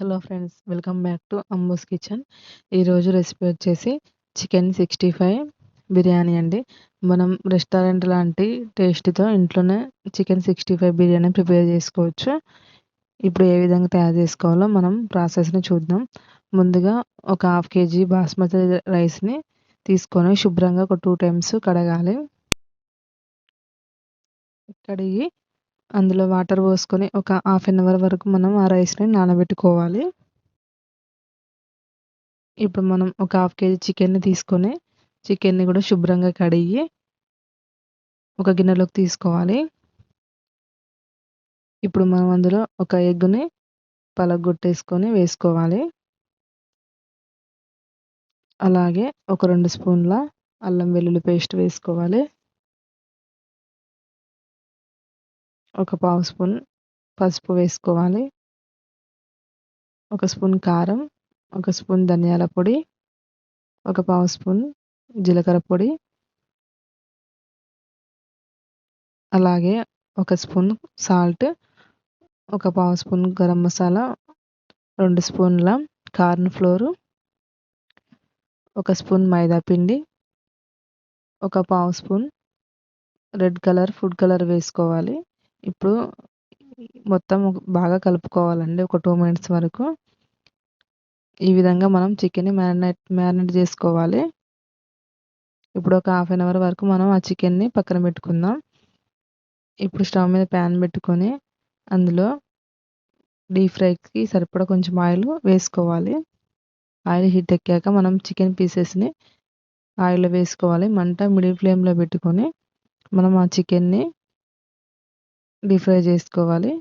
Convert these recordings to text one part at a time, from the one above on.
Hello friends welcome back to Ambu's kitchen. ఈరోజు recipe వచ్చేసి chicken sixty five biryani అండి. మనం రెస్టారెంట్ లాంటి టేస్ట్తో ఇంట్లోనే chicken sixty five biryani prepare చేసుకోవచ్చు. ఇప్పుడు ఏ విధంగా తయారు చేసుకోవాలో మనం ప్రాసెస్ని చూద్దాం. ముందుగా ఒక హాఫ్ కేజీ బాస్మతి రైస్ని తీసుకొని శుభ్రంగా ఒక టూ టైమ్స్ కడగాలి. కడిగి అందులో వాటర్ పోసుకొని ఒక హాఫ్ అన్ అవర్ వరకు మనం ఆ రైస్ని నానబెట్టుకోవాలి. ఇప్పుడు మనం ఒక హాఫ్ కేజీ చికెన్ని తీసుకొని చికెన్ని కూడా శుభ్రంగా కడిగి ఒక గిన్నెలోకి తీసుకోవాలి. ఇప్పుడు మనం అందులో ఒక ఎగ్గుని పలగొట్టేసుకొని వేసుకోవాలి. అలాగే ఒక రెండు స్పూన్ల అల్లం వెల్లుల్లి పేస్ట్ వేసుకోవాలి. ఒక పావు స్పూన్ పసుపు వేసుకోవాలి. ఒక స్పూన్ కారం ఒక స్పూన్ ధనియాల పొడి ఒక పావు స్పూన్ జీలకర్ర పొడి. అలాగే ఒక స్పూన్ సాల్ట్ ఒక పావు స్పూన్ గరం మసాలా రెండు స్పూన్ల కార్న్ ఫ్లోరు ఒక స్పూన్ మైదా పిండి ఒక పావు spoon red colour food colour వేసుకోవాలి. ఇప్పుడు మొత్తం బాగా కలుపుకోవాలండి ఒక టూ మినిట్స్ వరకు. ఈ విధంగా మనం చికెన్ని మ్యారినేట్ మ్యారినేట్ చేసుకోవాలి. ఇప్పుడు ఒక హాఫ్ అన్ అవర్ వరకు మనం ఆ చికెన్ని పక్కన పెట్టుకుందాం. ఇప్పుడు స్టవ్ మీద ప్యాన్ పెట్టుకొని అందులో డీప్ ఫ్రైకి సరిపడా కొంచెం ఆయిల్ వేసుకోవాలి. ఆయిల్ హీట్ ఎక్కాక మనం చికెన్ పీసెస్ని ఆయిల్లో వేసుకోవాలి. మంట మిడిల్ ఫ్లేమ్లో పెట్టుకొని మనం ఆ చికెన్ని డీప్ ఫ్రై చేసుకోవాలి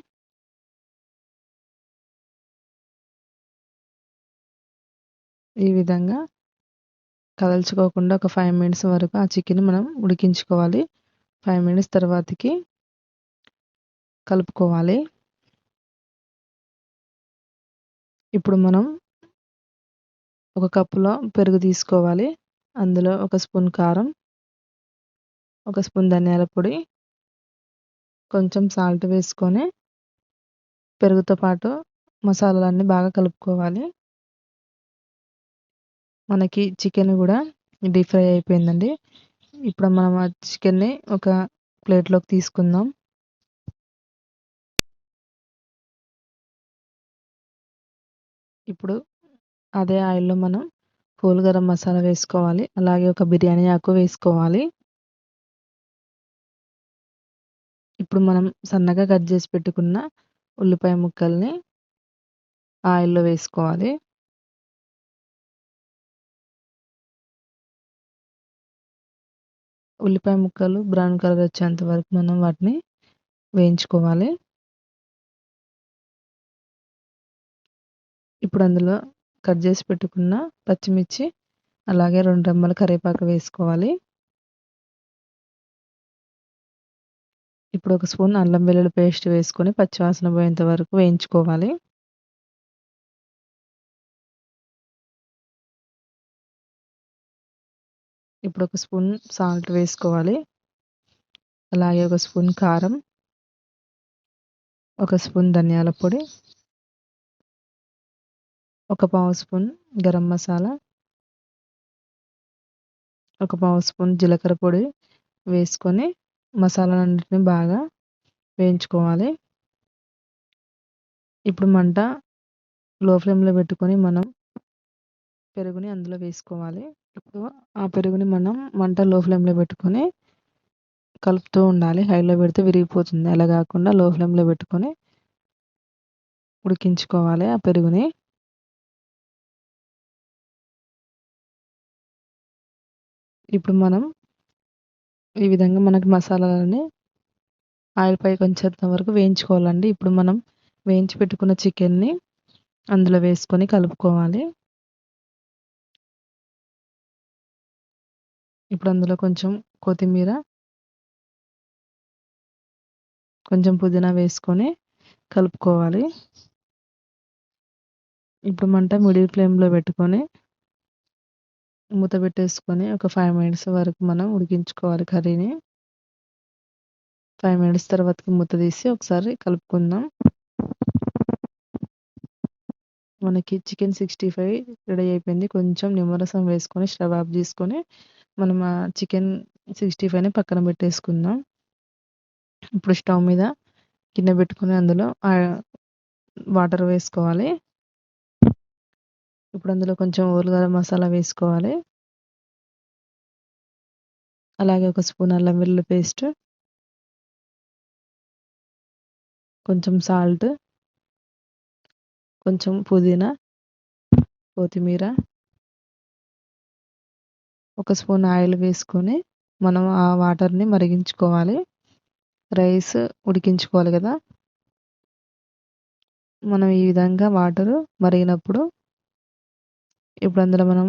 ఈ విధంగా కదల్చుకోకుండా ఒక ఫైవ్ మినిట్స్ వరకు ఆ చికెన్ మనం ఉడికించుకోవాలి. ఫైవ్ మినిట్స్ తర్వాతకి కలుపుకోవాలి. ఇప్పుడు మనం ఒక కప్పులో పెరుగు తీసుకోవాలి. అందులో ఒక స్పూన్ కారం ఒక స్పూన్ ధనియాల పొడి కొంచెం సాల్ట్ వేసుకొని పెరుగుతో పాటు మసాలాలన్నీ బాగా కలుపుకోవాలి. మనకి చికెన్ కూడా డీప్ ఫ్రై అయిపోయిందండి. ఇప్పుడు మనం ఆ చికెన్ని ఒక ప్లేట్లోకి తీసుకుందాం. ఇప్పుడు అదే ఆయిల్లో మనం పూల్ గరం మసాలా వేసుకోవాలి. అలాగే ఒక బిర్యానీ ఆకు వేసుకోవాలి. ఇప్పుడు మనం సన్నగా కట్ చేసి పెట్టుకున్న ఉల్లిపాయ ముక్కల్ని ఆయిల్లో వేసుకోవాలి. ఉల్లిపాయ ముక్కలు బ్రౌన్ కలర్ వచ్చేంత వరకు మనం వాటిని వేయించుకోవాలి. ఇప్పుడు అందులో కట్ చేసి పెట్టుకున్న పచ్చిమిర్చి అలాగే రెండు రెమ్మల కరివేపాకు వేసుకోవాలి. ఇప్పుడు ఒక స్పూన్ అల్లం వెల్లుల్లి పేస్ట్ వేసుకొని పచ్చివాసన పోయేంత వరకు వేయించుకోవాలి. ఇప్పుడు ఒక స్పూన్ సాల్ట్ వేసుకోవాలి. అలాగే ఒక స్పూన్ కారం. ఒక స్పూన్ ధనియాల పొడి. ఒక పావు స్పూన్ గరం మసాలా. ఒక పావు స్పూన్ జీలకర్ర పొడి వేసుకొని మసాలాలన్నిటిని బాగా వేయించుకోవాలి. ఇప్పుడు మంట లో ఫ్లేమ్లో పెట్టుకొని మనం పెరుగుని అందులో వేసుకోవాలి. ఇప్పుడు ఆ పెరుగుని మనం మంట లో ఫ్లేమ్లో పెట్టుకొని కలుపుతూ ఉండాలి. హైలో పెడితే విరిగిపోతుంది. అలా కాకుండా లో ఫ్లేమ్లో పెట్టుకొని ఉడికించుకోవాలి ఆ పెరుగుని. ఇప్పుడు మనం ఈ విధంగా మనకి మసాలాలని ఆయిల్ పైకి వచ్చేంత వరకు వేయించుకోవాలండి. ఇప్పుడు మనం వేయించి పెట్టుకున్న చికెన్ని అందులో వేసుకొని కలుపుకోవాలి. ఇప్పుడు అందులో కొంచెం కొత్తిమీర కొంచెం పుదీనా వేసుకొని కలుపుకోవాలి. ఇప్పుడు మంట మిడిల్ ఫ్లేమ్లో పెట్టుకొని మూత పెట్టేసుకొని ఒక ఫైవ్ మినిట్స్ వరకు మనం ఉడికించుకోవాలి కర్రీని. ఫైవ్ మినిట్స్ తర్వాతకి మూత తీసి ఒకసారి కలుపుకుందాం. మనకి చికెన్ సిక్స్టీ ఫైవ్ రెడీ అయిపోయింది. కొంచెం నిమ్మరసం వేసుకొని స్టవ్ ఆఫ్ చేసుకొని మనం ఆ చికెన్ సిక్స్టీ ఫైవ్ని పక్కన పెట్టేసుకుందాం. ఇప్పుడు స్టవ్ మీద గిన్నె పెట్టుకొని అందులో వాటర్ వేసుకోవాలి. ఇప్పుడు అందులో కొంచెం ఊరగరం మసాలా వేసుకోవాలి. అలాగే ఒక స్పూన్ అల్లం వెల్లుల్లి పేస్ట్. కొంచెం సాల్ట్ కొంచెం పుదీనా. కొత్తిమీర. ఒక స్పూన్ ఆయిల్ వేసుకొని మనం ఆ వాటర్ని మరిగించుకోవాలి. రైస్ ఉడికించుకోవాలి కదా. మనం ఈ విధంగా వాటర్ మరిగినప్పుడు ఇప్పుడు అందులో మనం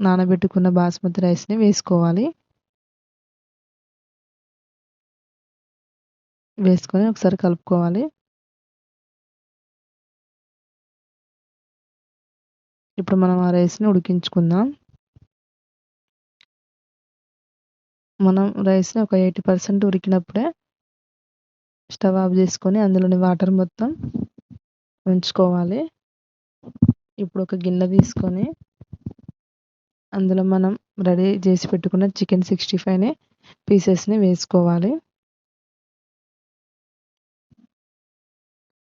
నానబెట్టుకున్న బాస్మతి రైస్ని వేసుకోవాలి. వేసుకొని ఒకసారి కలుపుకోవాలి. ఇప్పుడు మనం ఆ రైస్ని ఉడికించుకుందాం. మనం రైస్ని ఒక ఎయిటీ పర్సెంట్ ఉడికినప్పుడే స్టవ్ ఆఫ్ చేసుకొని అందులోని వాటర్ మొత్తం ఉంచుకోవాలి. ఇప్పుడు ఒక గిన్నె తీసుకొని అందులో మనం రెడీ చేసి పెట్టుకున్న చికెన్ సిక్స్టీ ఫైవ్ని పీసెస్ని వేసుకోవాలి.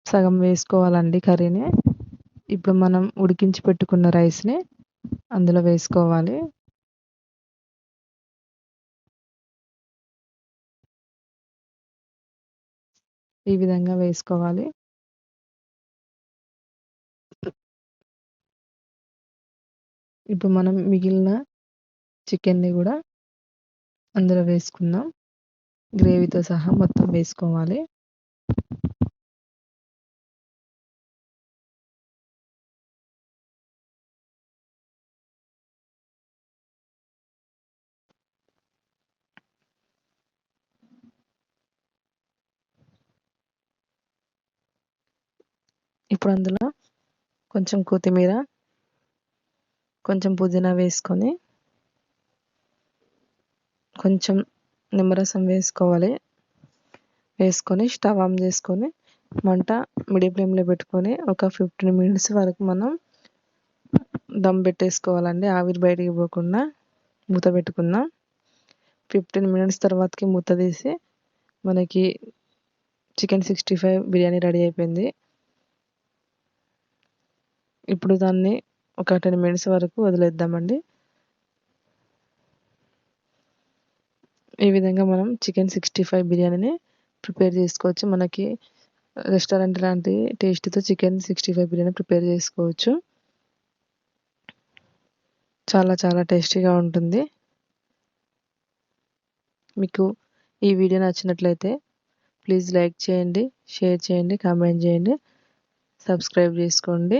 సగం వేసుకోవాలండి కర్రీని. ఇప్పుడు మనం ఉడికించి పెట్టుకున్న రైస్ని అందులో వేసుకోవాలి. ఈ విధంగా వేసుకోవాలి. ఇప్పుడు మనం మిగిలిన చికెన్ని కూడా అందులో వేసుకుందాం. గ్రేవీతో సహా మొత్తం వేసుకోవాలి. ఇప్పుడు అందులో కొంచెం కొత్తిమీర కొంచెం పుదీనా వేసుకొని కొంచెం నిమ్మరసం వేసుకోవాలి. వేసుకొని స్టవ్ ఆన్ చేసుకొని మంట మీడియం ఫ్లేమ్లో పెట్టుకొని ఒక ఫిఫ్టీన్ మినిట్స్ వరకు మనం దమ్ పెట్టేసుకోవాలండి. ఆవిరి బయటికి పోకుండా మూత పెట్టుకుందాం. ఫిఫ్టీన్ మినిట్స్ తర్వాతకి మూత తీసి మనకి chicken sixty five biryani ready అయిపోయింది. ఇప్పుడు దాన్ని ఒక టెన్ మినిట్స్ వరకు వదిలేద్దామండి. ఈ విధంగా మనం చికెన్ సిక్స్టీ ఫైవ్ బిర్యానీని ప్రిపేర్ చేసుకోవచ్చు. మనకి రెస్టారెంట్ లాంటి టేస్ట్తో chicken sixty five biryani prepare చేసుకోవచ్చు. చాలా చాలా టేస్టీగా ఉంటుంది. మీకు ఈ వీడియో నచ్చినట్లయితే ప్లీజ్ లైక్ చేయండి షేర్ చేయండి కామెంట్ చేయండి సబ్స్క్రైబ్ చేసుకోండి.